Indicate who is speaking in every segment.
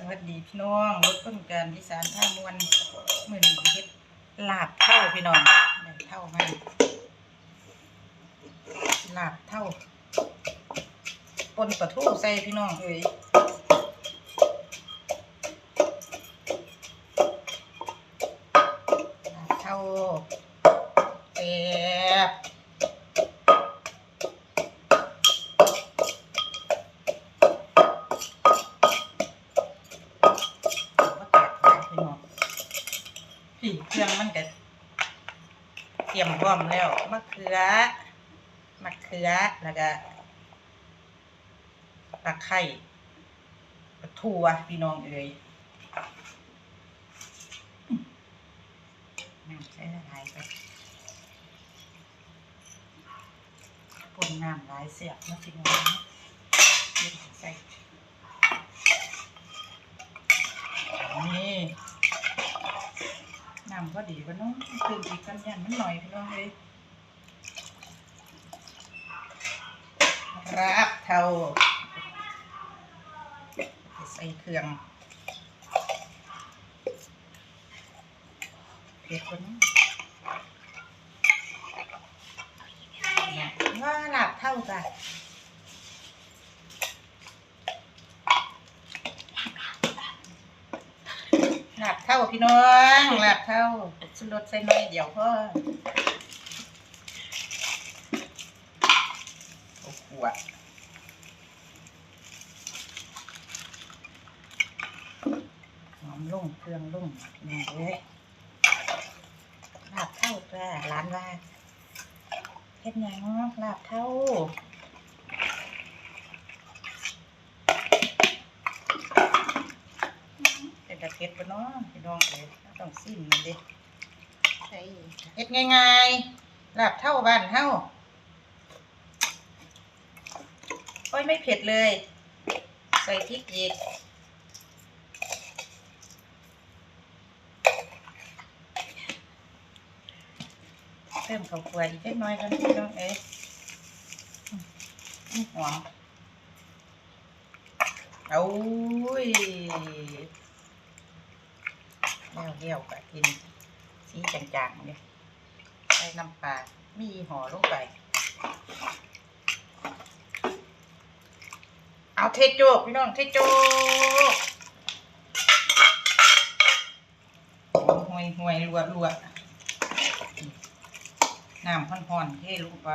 Speaker 1: สวัสดีพี่น้องรถต้นการที่สารท่ามวนเมื่อนี้เฮ็ดลาบเท่าพี่น้องได้เท่ามาลาบเท่าปนปลาทูใส่พี่น้องเอ้ยลาบเท่าแซ่ พี่เครื่องมันก็เตรียมพร้อมแล้วมะเขือมะเขือแล้วก็ตะไคร้ปลาทูอะพี่น้องเอ้ยน้ำใช้ละลายไปปนน้ำหลายเสียบนะพี่น้องเดี๋ยวใส่ นี่น้ำ ก็ดีว่าน้องตื่นอีกกันยันมันหน่อยพี่น้องเลยรับเท่าใส่เครื่องเผ็ดกว่าน้ว่าหลับเท่าจ้ะ หลับเท่า พี่น้องลับเท่าสุรสใส่หน่อยเดี๋ยวพ่อโอ้ขวดหอมลุ่มเครื่องลุ่มนี่เลยลาบเท่าจ้าร้านว่าเฮ็ดหยังลาบเท่า เป็นตะเพ็ดปะเนาะพี่น้องเอ้ยเราต้องซิมมันเดิ
Speaker 2: ใช่
Speaker 1: เฮ็ดง่ายๆลาบเท่าบ้านเท่าโอ้ยไม่เผ็ดเลย ใส่พริกอีกเพิ่มข้าวคั่วอีกเล็กน้อยกันพี่น้องเอ้ยอืมหอมเอาอุ้ย แล้วเลี้ยวๆก็กินสีจางๆเนี่ยใส่น้ำปลา มีห่อลงไป เอาเทโจกพี่น้องเทโจกห่วยห่วยๆรวดรวดน้ำห่อนๆเทลงไป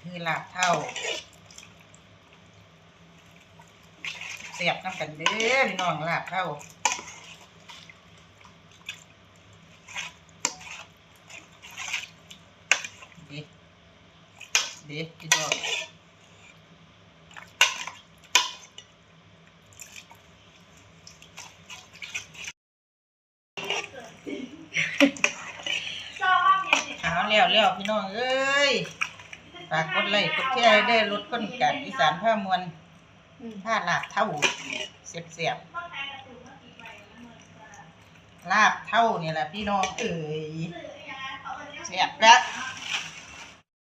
Speaker 1: คือลาบเท่า เสียบน้ำกันเด้อพี่น้องลาบเท่าดีดีพี่น้องเอาเลี้ยวเลี้ยวพี่น้องเอ้ยฝากกดไลค์กดแชร์ได้อรถก้นกันอีสานผ้ามวล ผ้าลาบเท่าเสียบเสียบลาบเท่านี่แหละพี่น้องเอ๋ยเสียบแล้ว